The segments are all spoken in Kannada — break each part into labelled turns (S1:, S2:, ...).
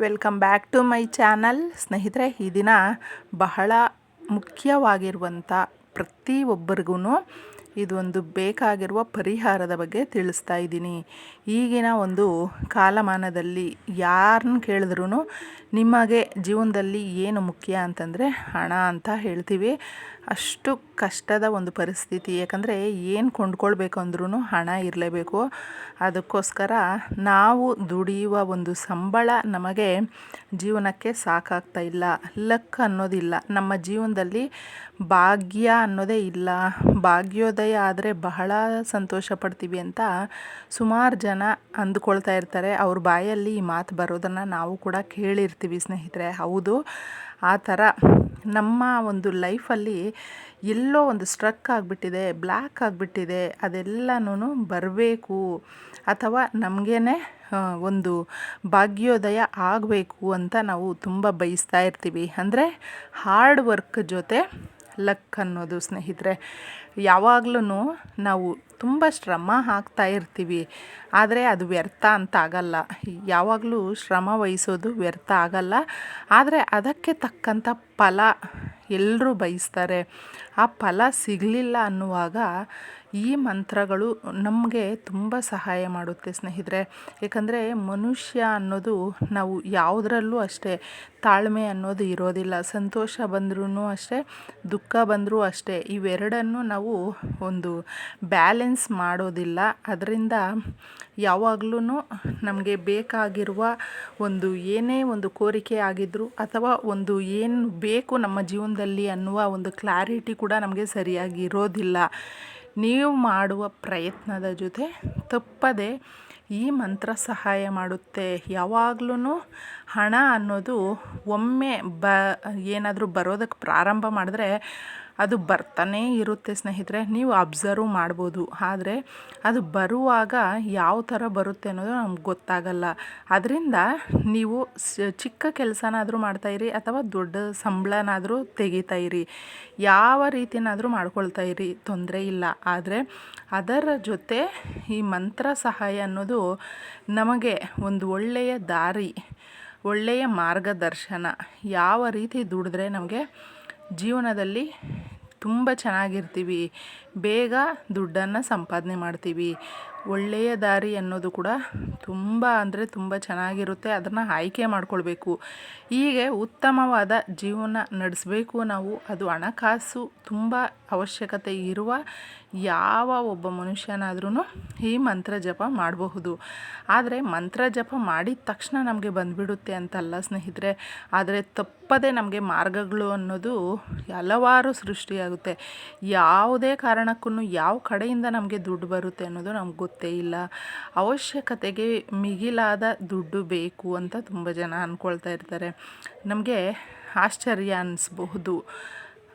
S1: Welcome back to my channel. ಸ್ನೇಹಿತರೆ ಈ ದಿನ ಬಹಳ ಮುಖ್ಯವಾಗಿರುವಂಥ ಪ್ರತಿಯೊಬ್ಬರಿಗೂ ಇದೊಂದು ಬೇಕಾಗಿರುವ ಪರಿಹಾರದ ಬಗ್ಗೆ ತಿಳಿಸ್ತಾ ಇದ್ದೀನಿ. ಈಗಿನ ಒಂದು ಕಾಲಮಾನದಲ್ಲಿ ಯಾರನ್ನ ಕೇಳಿದ್ರೂ ನಿಮಗೆ ಜೀವನದಲ್ಲಿ ಏನು ಮುಖ್ಯ ಅಂತಂದರೆ ಹಣ ಅಂತ ಹೇಳ್ತೀವಿ. ಅಷ್ಟು ಕಷ್ಟದ ಒಂದು ಪರಿಸ್ಥಿತಿ. ಯಾಕಂದರೆ ಏನು ಕೊಂಡ್ಕೊಳ್ಬೇಕು ಅಂದ್ರೂ ಹಣ ಇರಲೇಬೇಕು. ಅದಕ್ಕೋಸ್ಕರ ನಾವು ದುಡಿಯುವ ಒಂದು ಸಂಬಳ ನಮಗೆ ಜೀವನಕ್ಕೆ ಸಾಕಾಗ್ತಾ ಇಲ್ಲ. ಲಕ್ ಅನ್ನೋದಿಲ್ಲ. ನಮ್ಮ ಜೀವನದಲ್ಲಿ ಭಾಗ್ಯ ಅನ್ನೋದೇ ಇಲ್ಲ. ಭಾಗ್ಯೋದಯ ಆದರೆ ಬಹಳ ಸಂತೋಷ ಪಡ್ತೀವಿ ಅಂತ ಸುಮಾರು ಜನ ಅಂದ್ಕೊಳ್ತಾ ಇರ್ತಾರೆ. ಅವ್ರ ಬಾಯಲ್ಲಿ ಈ ಮಾತು ಬರೋದನ್ನು ನಾವು ಕೂಡ ಕೇಳಿರ್ತೀವಿ ಸ್ನೇಹಿತರೆ. ಹೌದು. ಆ ಥರ ನಮ್ಮ ಒಂದು ಲೈಫಲ್ಲಿ ಎಲ್ಲೋ ಒಂದು ಸ್ಟ್ರಕ್ ಆಗಿಬಿಟ್ಟಿದೆ, ಬ್ಲ್ಯಾಕ್ ಆಗಿಬಿಟ್ಟಿದೆ ಅದೆಲ್ಲನೂ ಬರಬೇಕು. ಅಥವಾ ನಮಗೇ ಒಂದು ಭಾಗ್ಯೋದಯ ಆಗಬೇಕು ಅಂತ ನಾವು ತುಂಬ ಬಯಸ್ತಾ ಇರ್ತೀವಿ. ಅಂದರೆ ಹಾರ್ಡ್ ವರ್ಕ್ ಜೊತೆ ಲಕ್ ಅನ್ನೋದು ಸ್ನೇಹಿತರೆ ಯಾವಾಗಲೂ ನಾವು ತುಂಬ ಶ್ರಮ ಹಾಕ್ತಾ ಇರ್ತೀವಿ. ಆದರೆ ಅದು ವ್ಯರ್ಥ ಅಂತ ಆಗಲ್ಲ. ಯಾವಾಗಲೂ ಶ್ರಮ ವಹಿಸೋದು ವ್ಯರ್ಥ ಆಗಲ್ಲ. ಆದರೆ ಅದಕ್ಕೆ ತಕ್ಕಂಥ ಫಲ ಎಲ್ಲರೂ ಬಯಸ್ತಾರೆ. ಆ ಫಲ ಸಿಗಲಿಲ್ಲ ಅನ್ನುವಾಗ ಈ ಮಂತ್ರಗಳು ನಮಗೆ ತುಂಬ ಸಹಾಯ ಮಾಡುತ್ತೆ ಸ್ನೇಹಿತರೆ. ಏಕೆಂದರೆ ಮನುಷ್ಯ ಅನ್ನೋದು ನಾವು ಯಾವುದರಲ್ಲೂ ಅಷ್ಟೇ, ತಾಳ್ಮೆ ಅನ್ನೋದು ಇರೋದಿಲ್ಲ. ಸಂತೋಷ ಬಂದ್ರೂ ಅಷ್ಟೇ, ದುಃಖ ಬಂದರೂ ಅಷ್ಟೇ, ಇವೆರಡನ್ನು ನಾವು ಒಂದು ಬ್ಯಾಲೆನ್ಸ್ ಮಾಡೋದಿಲ್ಲ. ಅದರಿಂದ ಯಾವಾಗಲೂ ನಮಗೆ ಬೇಕಾಗಿರುವ ಒಂದು ಏನೇ ಒಂದು ಕೋರಿಕೆ ಆಗಿದ್ದರೂ ಅಥವಾ ಒಂದು ಏನು ಬೇಕು ನಮ್ಮ ಜೀವನದಲ್ಲಿ ಅನ್ನುವ ಒಂದು ಕ್ಲಾರಿಟಿ ಕೂಡ ನಮಗೆ ಸರಿಯಾಗಿ ಇರೋದಿಲ್ಲ. ನೀವು ಮಾಡುವ ಪ್ರಯತ್ನದ ಜೊತೆ ತಪ್ಪದೆ ಈ ಮಂತ್ರ ಸಹಾಯ ಮಾಡುತ್ತೆ. ಯಾವಾಗ್ಲೂ ಹಣ ಅನ್ನೋದು ಒಮ್ಮೆ ಬ ಏನಾದರೂ ಬರೋದಕ್ಕೆ ಪ್ರಾರಂಭ ಮಾಡಿದ್ರೆ ಅದು ಬರ್ತಾನೇ ಇರುತ್ತೆ ಸ್ನೇಹಿತರೆ, ನೀವು ಅಬ್ಸರ್ವ್ ಮಾಡ್ಬೋದು. ಆದರೆ ಅದು ಬರುವಾಗ ಯಾವ ಥರ ಬರುತ್ತೆ ಅನ್ನೋದು ನಮ್ಗೆ ಗೊತ್ತಾಗಲ್ಲ. ಅದರಿಂದ ನೀವು ಚಿಕ್ಕ ಕೆಲಸನಾದರೂ ಮಾಡ್ತಾಯಿರಿ ಅಥವಾ ದೊಡ್ಡ ಸಂಬಳನಾದರೂ ತೆಗಿತಾಯಿರಿ ಯಾವ ರೀತಿನಾದರೂ ಮಾಡ್ಕೊಳ್ತಾ ಇರಿ, ತೊಂದರೆ ಇಲ್ಲ. ಆದರೆ ಅದರ ಜೊತೆ ಈ ಮಂತ್ರ ಸಹಾಯ ಅನ್ನೋದು ನಮಗೆ ಒಂದು ಒಳ್ಳೆಯ ದಾರಿ, ಒಳ್ಳೆಯ ಮಾರ್ಗದರ್ಶನ ಯಾವ ರೀತಿ ದುಡಿದ್ರೆ ನಮಗೆ ಜೀವನದಲ್ಲಿ ತುಂಬ ಚೆನ್ನಾಗಿರ್ತೀವಿ. ಬೇಗ ದುಡ್ಡನ್ನು ಸಂಪಾದನೆ ಮಾಡ್ತೀವಿ. ಒಳ್ಳೆಯ ದಾರಿ ಅನ್ನೋದು ಕೂಡ ತುಂಬ ಅಂದರೆ ತುಂಬ ಚೆನ್ನಾಗಿರುತ್ತೆ. ಅದನ್ನು ಆಯ್ಕೆ ಮಾಡಿಕೊಳ್ಬೇಕು. ಹೀಗೆ ಉತ್ತಮವಾದ ಜೀವನ ನಡೆಸಬೇಕು ನಾವು. ಅದು ಹಣಕಾಸು ತುಂಬ ಅವಶ್ಯಕತೆ ಇರುವ ಯಾವ ಒಬ್ಬ ಮನುಷ್ಯನಾದ್ರೂ ಈ ಮಂತ್ರ ಜಪ ಮಾಡಬಹುದು. ಆದರೆ ಮಂತ್ರ ಜಪ ಮಾಡಿದ ತಕ್ಷಣ ನಮಗೆ ಬಂದುಬಿಡುತ್ತೆ ಅಂತಲ್ಲ ಸ್ನೇಹಿತರೆ. ಆದರೆ ತಪ್ಪದೇ ನಮಗೆ ಮಾರ್ಗಗಳು ಅನ್ನೋದು ಹಲವಾರು ಸೃಷ್ಟಿಯಾಗುತ್ತೆ. ಯಾವುದೇ ಕಾರಣಕ್ಕೂ ಯಾವ ಕಡೆಯಿಂದ ನಮಗೆ ದುಡ್ಡು ಬರುತ್ತೆ ಅನ್ನೋದು ನಮ್ಗೆ ಗೊತ್ತೇ ಇಲ್ಲ. ಅವಶ್ಯಕತೆಗೆ ಮಿಗಿಲಾದ ದುಡ್ಡು ಬೇಕು ಅಂತ ತುಂಬ ಜನ ಅಂದ್ಕೊಳ್ತಾ ಇರ್ತಾರೆ. ನಮಗೆ ಆಶ್ಚರ್ಯ ಅನ್ನಿಸ್ಬಹುದು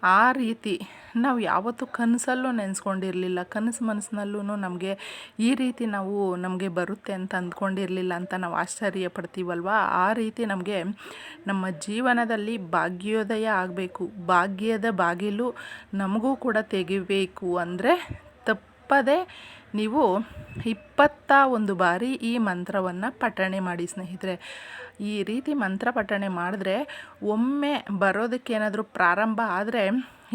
S1: ಆ ರೀತಿ ನಾವು ಯಾವತ್ತೂ ಕನಸಲ್ಲೂ ನೆನೆಸ್ಕೊಂಡಿರಲಿಲ್ಲ. ಕನಸು ಮನಸ್ಸಿನಲ್ಲೂ ನಮಗೆ ಈ ರೀತಿ ನಾವು ನಮಗೆ ಬರುತ್ತೆ ಅಂತ ಅಂದ್ಕೊಂಡಿರಲಿಲ್ಲ ಅಂತ ನಾವು ಆಶ್ಚರ್ಯ ಪಡ್ತೀವಲ್ವ? ಆ ರೀತಿ ನಮಗೆ ನಮ್ಮ ಜೀವನದಲ್ಲಿ ಭಾಗ್ಯೋದಯ ಆಗಬೇಕು. ಭಾಗ್ಯದ ಬಾಗಿಲು ನಮಗೂ ಕೂಡ ತೆಗಿಬೇಕು ಅಂದರೆ ತಪ್ಪದೆ ನೀವು ಇಪ್ಪತ್ತ ಒಂದು ಬಾರಿ ಈ ಮಂತ್ರವನ್ನು ಪಠಣೆ ಮಾಡಿ ಸ್ನೇಹಿತರೆ. ಈ ರೀತಿ ಮಂತ್ರ ಪಠಣೆ ಮಾಡಿದ್ರೆ ಒಮ್ಮೆ ಬರೋದಕ್ಕೇನಾದರೂ ಪ್ರಾರಂಭ ಆದರೆ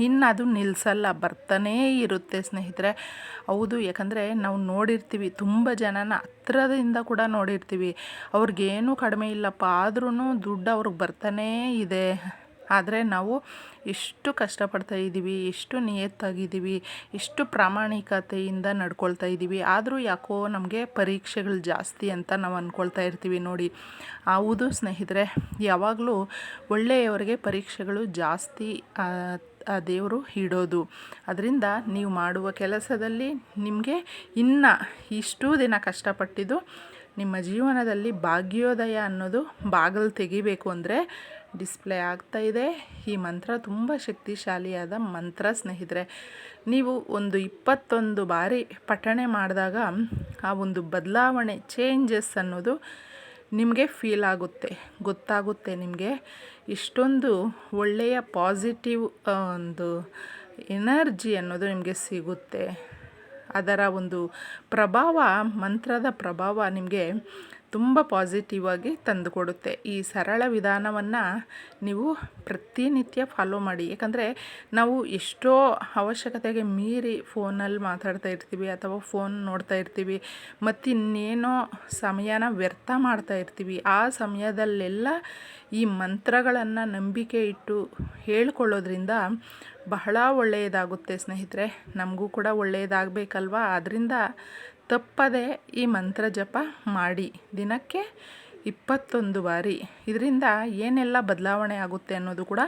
S1: ಇನ್ನು ಅದು ನಿಲ್ಲಿಸಲ್ಲ ಬರ್ತಾನೇ ಇರುತ್ತೆ ಸ್ನೇಹಿತರೆ. ಹೌದು, ಯಾಕಂದರೆ ನಾವು ನೋಡಿರ್ತೀವಿ, ತುಂಬ ಜನನ ಹತ್ರದಿಂದ ಕೂಡ ನೋಡಿರ್ತೀವಿ. ಅವ್ರಿಗೇನು ಕಡಿಮೆ ಇಲ್ಲಪ್ಪ ಆದ್ರೂ ದುಡ್ಡು ಅವ್ರಿಗೆ ಬರ್ತಾನೇ ಇದೆ. ಆದರೆ ನಾವು ಎಷ್ಟು ಕಷ್ಟಪಡ್ತಾ ಇದ್ದೀವಿ ಎಷ್ಟು ನಿಯತ್ತಾಗಿದ್ದೀವಿ ಎಷ್ಟು ಪ್ರಾಮಾಣಿಕತೆಯಿಂದ ನಡ್ಕೊಳ್ತಾ ಇದ್ದೀವಿ. ಆದರೂ ಯಾಕೋ ನಮಗೆ ಪರೀಕ್ಷೆಗಳು ಜಾಸ್ತಿ ಅಂತ ನಾವು ಅಂದ್ಕೊಳ್ತಾ ಇರ್ತೀವಿ ನೋಡಿ. ಹೌದು ಸ್ನೇಹಿತರೆ, ಯಾವಾಗಲೂ ಒಳ್ಳೆಯವರಿಗೆ ಪರೀಕ್ಷೆಗಳು ಜಾಸ್ತಿ, ಆ ದೇವರು ಇಡೋದು ಅದರಿಂದ ನೀವು ಮಾಡುವ ಕೆಲಸದಲ್ಲಿ ನಿಮಗೆ ಇನ್ನು ಇಷ್ಟು ದಿನ ಕಷ್ಟಪಟ್ಟಿದ್ದು ನಿಮ್ಮ ಜೀವನದಲ್ಲಿ ಭಾಗ್ಯೋದಯ ಅನ್ನೋದು ಬಾಗಿಲು ತೆಗಿಬೇಕು ಅಂದರೆ ಡಿಸ್ಪ್ಲೇ ಆಗ್ತಾ ಇದೆ. ಈ ಮಂತ್ರ ತುಂಬ ಶಕ್ತಿಶಾಲಿಯಾದ ಮಂತ್ರ ಸ್ನೇಹಿತರೆ. ನೀವು ಒಂದು ಇಪ್ಪತ್ತೊಂದು ಬಾರಿ ಪಠಣೆ ಮಾಡಿದಾಗ ಆ ಒಂದು ಬದಲಾವಣೆ ಚೇಂಜಸ್ ಅನ್ನೋದು ನಿಮಗೆ ಫೀಲ್ ಆಗುತ್ತೆ. ಗೊತ್ತಾಗುತ್ತೆ ನಿಮಗೆ. ಇಷ್ಟೊಂದು ಒಳ್ಳೆಯ ಪಾಸಿಟಿವ್ ಒಂದು ಎನರ್ಜಿ ಅನ್ನೋದು ನಿಮಗೆ ಸಿಗುತ್ತೆ. ಅದರ ಒಂದು ಪ್ರಭಾವ, ಮಂತ್ರದ ಪ್ರಭಾವ ನಿಮಗೆ ತುಂಬ ಪಾಸಿಟಿವ್ ಆಗಿ ತಂದುಕೊಡುತ್ತೆ. ಈ ಸರಳ ವಿಧಾನವನ್ನು ನೀವು ಪ್ರತಿನಿತ್ಯ ಫಾಲೋ ಮಾಡಿ. ಯಾಕಂದರೆ ನಾವು ಎಷ್ಟೋ ಅವಶ್ಯಕತೆಗೆ ಮೀರಿ ಫೋನಲ್ಲಿ ಮಾತಾಡ್ತಾ ಇರ್ತೀವಿ ಅಥವಾ ಫೋನ್ ನೋಡ್ತಾ ಇರ್ತೀವಿ, ಮತ್ತಿನ್ನೇನೋ ಸಮಯನ ವ್ಯರ್ಥ ಮಾಡ್ತಾ ಇರ್ತೀವಿ. ಆ ಸಮಯದಲ್ಲೆಲ್ಲ ಈ ಮಂತ್ರಗಳನ್ನು ನಂಬಿಕೆ ಇಟ್ಟು ಹೇಳ್ಕೊಳ್ಳೋದ್ರಿಂದ ಬಹಳ ಒಳ್ಳೆಯದಾಗುತ್ತೆ ಸ್ನೇಹಿತರೆ. ನಮಗೂ ಕೂಡ ಒಳ್ಳೆಯದಾಗಬೇಕಲ್ವಾ? ಆದ್ದರಿಂದ ತಪ್ಪದೆ ಈ ಮಂತ್ರ ಜಪ ಮಾಡಿ. ದಿನಕ್ಕೆ ಇಪ್ಪತ್ತೊಂದು ಬಾರಿ. ಇದರಿಂದ ಏನೆಲ್ಲ ಬದಲಾವಣೆ ಆಗುತ್ತೆ ಅನ್ನೋದು ಕೂಡ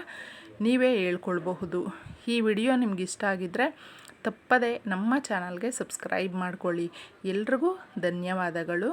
S1: ನೀವೇ ಹೇಳ್ಕೊಳ್ಬಹುದು. ಈ ವಿಡಿಯೋ ನಿಮ್ಗೆ ಇಷ್ಟ ಆಗಿದ್ದರೆ ತಪ್ಪದೆ ನಮ್ಮ ಚಾನಲ್ಗೆ ಸಬ್ಸ್ಕ್ರೈಬ್ ಮಾಡ್ಕೊಳ್ಳಿ. ಎಲ್ರಿಗೂ ಧನ್ಯವಾದಗಳು.